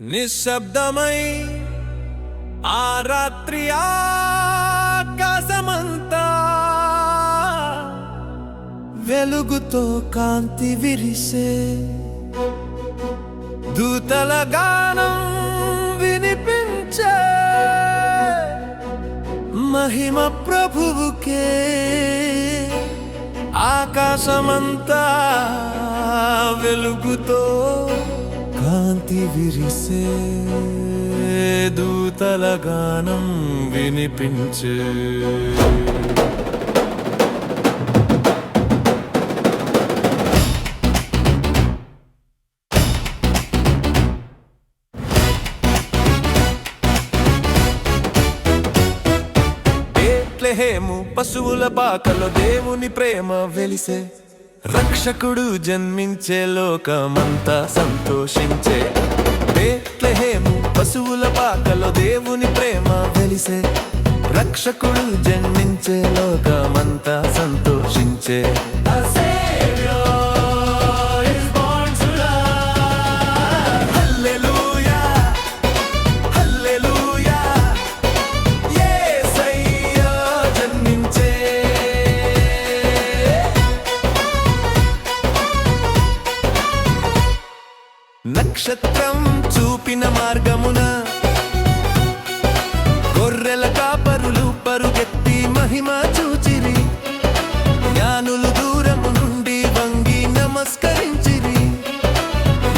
నిశ్శబ్దమై ఆ రాత్రి ఆకాశమంతా వెలుగుతో కాంతి విరిసే దూతల గానం వినిపించే మహిమ ప్రభువుకే ఆకాశమంతా వెలుగుతో కాంతి విరిసే దూతల గానం వినిపించే. బేత్లెహేము పశువుల పాకలో దేవుని ప్రేమ వెలిసే. రక్షకుడు జన్మించే లోకమంతా సంతోషించే. బేత్లెహేము పశువుల పాకలో దేవుని ప్రేమ వెలిసే. రక్షకుడు జన్మించే నక్షత్రం చూపిన మార్గమున గొర్రెల కాపరులు పరుగెత్తి మహిమ చూచిరి. జ్ఞానులు దూరము నుండి వంగి నమస్కరించిరి.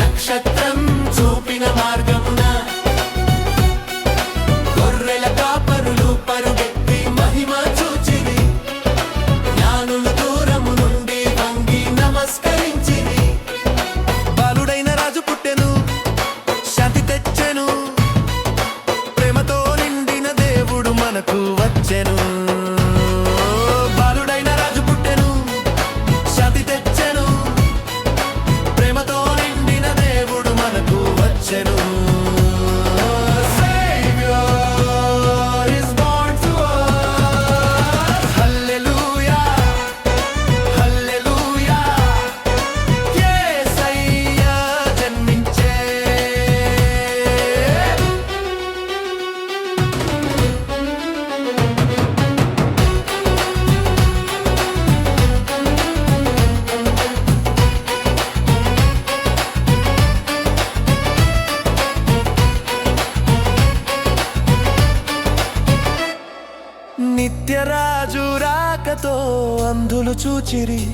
నక్షత్రం చూపిన మార్గం వచ్చెను. రాజు రాకతో అంధులు చూచిరి.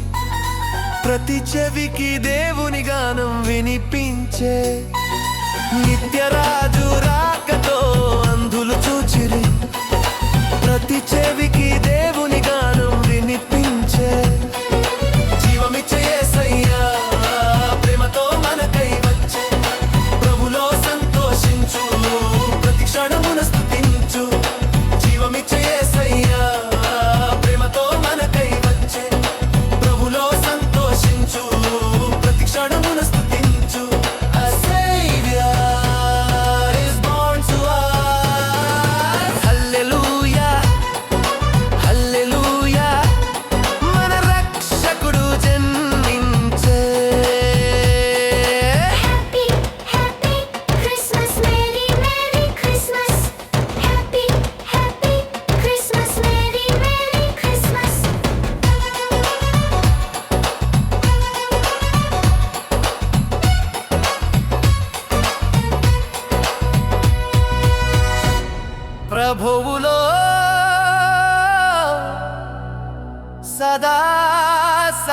ప్రతి చెవికి దేవుని గానం వినిపించే. నిత్యరాజు రాకతో అంధులు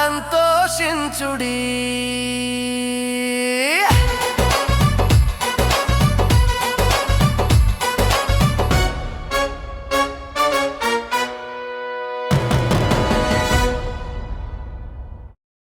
సంతోషించుడి.